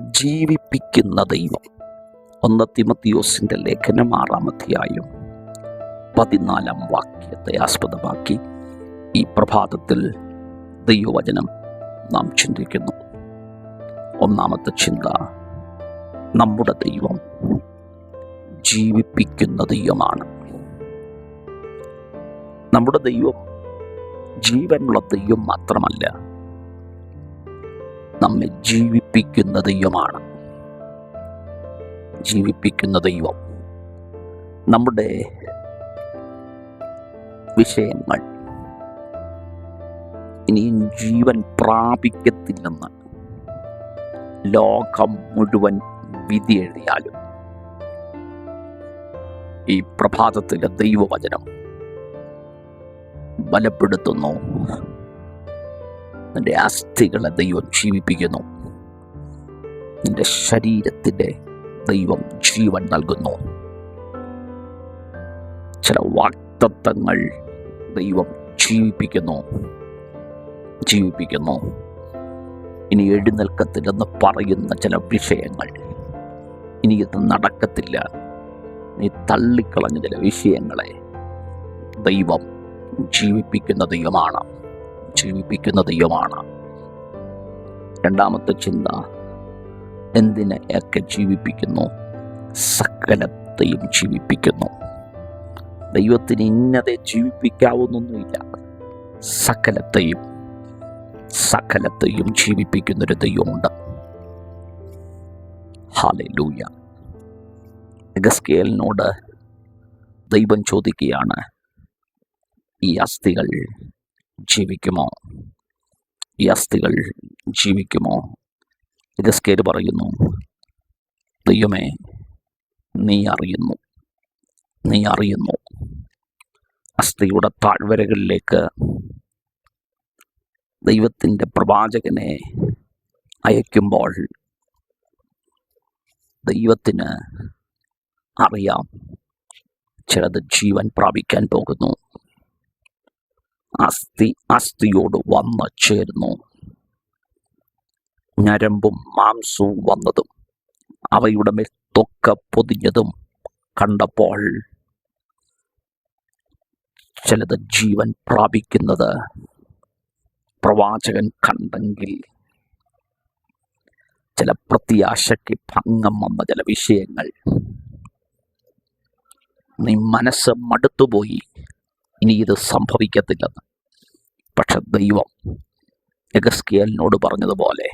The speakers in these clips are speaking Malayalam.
ജീവിപ്പിക്കുന്ന ദൈവം. ഒന്ന് തിമത്തിയോസിന്റെ ലേഖനം ആറാം അധ്യായം പതിനാലാം വാക്യത്തെ ആസ്പദമാക്കി ഈ പ്രഭാതത്തിൽ ദൈവവചനം നാം ചിന്തിക്കുന്നു. ഒന്നാമത്തെ ചിന്ത നമ്മുടെ ദൈവം ജീവിപ്പിക്കുന്ന ദൈവമാണ്. നമ്മുടെ ദൈവം ജീവനുള്ള ദൈവം മാത്രമല്ല നമ്മെ ജീവിപ്പിക്കുന്ന ദൈവമാണ്. ജീവിപ്പിക്കുന്ന ദൈവം. നമ്മുടെ വിഷയങ്ങൾ ഇനിയും ജീവൻ പ്രാപിക്കത്തില്ലെന്ന് ലോകം മുഴുവൻ വിധി എഴുതിയാലും ഈ പ്രഭാതത്തിലെ ദൈവവചനം ബലപ്പെടുത്തുന്നു. നിന്റെ അസ്ഥികളെ ദൈവം ജീവിപ്പിക്കുന്നു. നിന്റെ ശരീരത്തിന്റെ ദൈവം ജീവൻ നൽകുന്നു. ചില വാക്തത്വങ്ങൾ ദൈവം ജീവിപ്പിക്കുന്നു. ജീവിപ്പിക്കുന്നു. ഇനി എഴുന്നേൽക്കത്തില്ലെന്ന് പറയുന്ന ചില വിഷയങ്ങൾ. ഇനി ഇത് നടക്കത്തില്ല. നീ തള്ളിക്കളഞ്ഞ ചില വിഷയങ്ങളെ ദൈവം ജീവിപ്പിക്കുന്ന ദൈവമാണ്. ജീവിപ്പിക്കുന്ന ദൈവമാണ്. രണ്ടാമത്തെ ചിന്ത എന്തിനെയൊക്കെ ജീവിപ്പിക്കുന്നു? സകലത്തെയും ജീവിപ്പിക്കുന്നു. ദൈവത്തിന് ഇന്നതെ ജീവിപ്പിക്കാവുന്നൊന്നുമില്ല. സകലത്തെയും സകലത്തെയും ജീവിപ്പിക്കുന്നൊരു ദൈവമുണ്ട്. ഹാലൂയ ഗസ്കേലിനോട് ദൈവം ചോദിക്കുകയാണ് ഈ അസ്ഥികൾ ജീവിക്കുമോ? ഈ അസ്ഥികൾ ജീവിക്കുമോ? ഗസ്കേൽ പറയുന്നു ദൈവമേ നീ അറിയുന്നു നീ അറിയുന്നു. അസ്ഥിയുടെ താഴ്വരകളിലേക്ക് ദൈവത്തിന്റെ പ്രവാചകനെ അയക്കുമ്പോൾ ദൈവത്തിന് അറിയാം ചിലത് ജീവൻ പ്രാപിക്കാൻ പോകുന്നു. അസ്ഥി അസ്ഥിയോട് വന്നു ചേർന്നു ഞരമ്പും മാംസവും വന്നതും അവയുടെ മേൽ തൊക്ക പൊതിഞ്ഞതും കണ്ടപ്പോൾ ചിലത് ജീവൻ പ്രാപിക്കുന്നത് പ്രവാചകൻ കണ്ടെങ്കിൽ. ചില പ്രത്യാശയ്ക്ക് ഭംഗം വന്ന ചില വിഷയങ്ങൾ. നീ മനസ്സ് മടുത്തുപോയി. ഇനി ഇത് സംഭവിക്കത്തില്ലെന്ന് പക്ഷെ ദൈവം എഗസ്കിയലിനോട് പറഞ്ഞതുപോലെ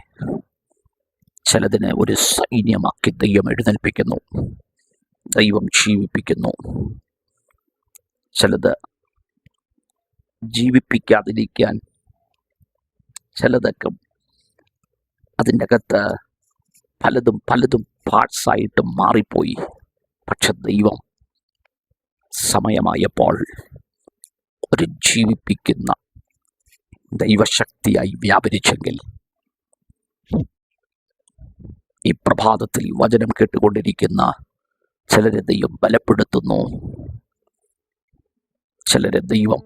ചിലതിനെ ഒരു സൈന്യമാക്കി ദൈവം എഴുന്നേൽപ്പിക്കുന്നു ദൈവം ജീവിപ്പിക്കുന്നു. ചിലത് ജീവിപ്പിക്കാതിരിക്കാൻ ചിലതൊക്കെ അതിന്റെ അകത്ത് പലതും പലതും പാർട്സായിട്ട് മാറിപ്പോയി. പക്ഷെ ദൈവം സമയമായപ്പോൾ ഒരു ജീവിപ്പിക്കുന്ന ദൈവശക്തിയായി വ്യാപരിച്ചെങ്കിൽ ഈ പ്രഭാതത്തിൽ വചനം കേട്ടുകൊണ്ടിരിക്കുന്ന ചിലരെ ദൈവം ബലപ്പെടുത്തുന്നു. ചിലരെ ദൈവം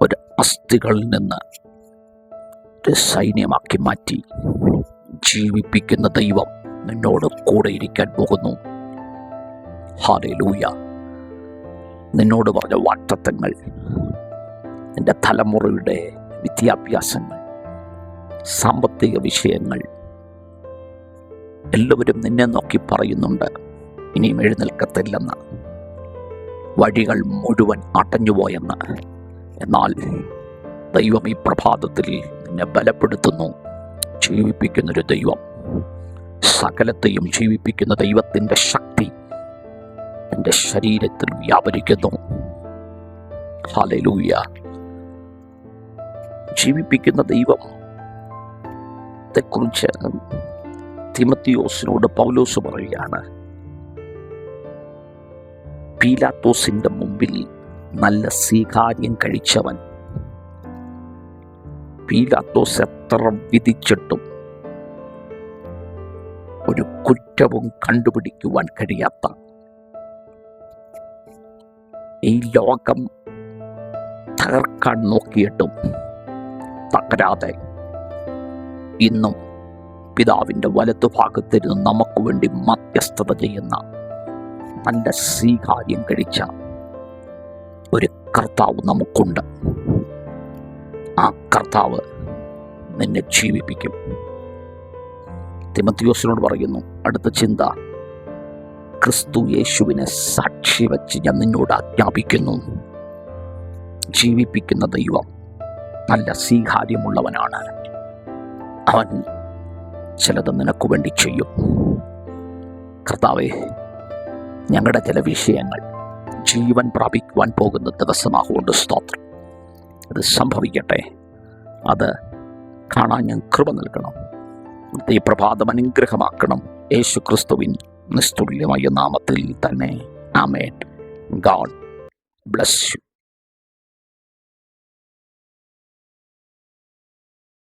ഒരു അസ്ഥികളിൽ നിന്ന് ഒരു സൈന്യമാക്കി മാറ്റി ജീവിപ്പിക്കുന്ന ദൈവം നിന്നോട് കൂടെ ഇരിക്കാൻ പോകുന്നു. ഹാലേ ലൂയ നിന്നോട് പറഞ്ഞ വാക്തത്വങ്ങൾ എന്റെ തലമുറയുടെ വിദ്യാഭ്യാസങ്ങൾ സാമ്പത്തിക വിഷയങ്ങൾ എല്ലാവരും നിന്നെ നോക്കി പറയുന്നുണ്ട്. ഇനിയും എഴുന്നേൽക്കത്തില്ലെന്ന്. വഴികൾ മുഴുവൻ അടഞ്ഞുപോയെന്ന്. എന്നാൽ ദൈവം ഈ പ്രഭാതത്തിൽ നിന്നെ ബലപ്പെടുത്തുന്നു. ജീവിപ്പിക്കുന്നൊരു ദൈവം. സകലത്തെയും ജീവിപ്പിക്കുന്ന ദൈവത്തിന്റെ ശക്തി എന്റെ ശരീരത്തിൽ വ്യാപരിക്കുന്നു. ഹാലലൂയ ജീവിപ്പിക്കുന്ന ദൈവം. ത്തെക്കുറിച്ച് തിമത്തിയോസിനോട് പൗലോസ് പറയുകയാണ്. പീലാത്തോസിന്റെ മുമ്പിൽ നല്ല സ്വീകാര്യം കഴിച്ചവൻ. പീലാത്തോസ് എത്ര വിധിച്ചിട്ടും ഒരു കുറ്റവും കണ്ടുപിടിക്കുവാൻ കഴിയാത്ത ഈ ലോകം തകർക്കാൻ നോക്കിയിട്ടും തകരാതെ. ഇന്നും പിതാവിന്റെ വലത്തുഭാഗത്തിരുന്ന് നമുക്ക് വേണ്ടി മധ്യസ്ഥത ചെയ്യുന്ന നല്ല സ്വീകാര്യം കഴിച്ച ഒരു കർത്താവ് നമുക്കുണ്ട്. ആ കർത്താവ് നിന്നെ ജീവിപ്പിക്കും. തിമത്തിയോസിനോട് പറയുന്നു അടുത്ത ചിന്ത ക്രിസ്തു യേശുവിനെ സാക്ഷി വച്ച് ഞാൻ നിന്നോട് ആജ്ഞാപിക്കുന്നു. ജീവിപ്പിക്കുന്ന ദൈവം നല്ല സ്വീകാര്യമുള്ളവനാണ്. അവൻ ചിലത് നിനക്ക് വേണ്ടി ചെയ്യും. കർത്താവെ ഞങ്ങളുടെ ചില വിഷയങ്ങൾ ജീവൻ പ്രാപിക്കുവാൻ പോകുന്ന ദിവസമാകൊണ്ട് സ്തോത്രം. അത് സംഭവിക്കട്ടെ. അത് കാണാൻ ഞാൻ കൃപ നൽകണം. ഈ പ്രഭാതം അനുഗ്രഹമാക്കണം. യേശു ക്രിസ്തുവിൻ നിസ്തുല്യമായ നാമത്തിൽ തന്നെ. ആമേൻ. God bless you.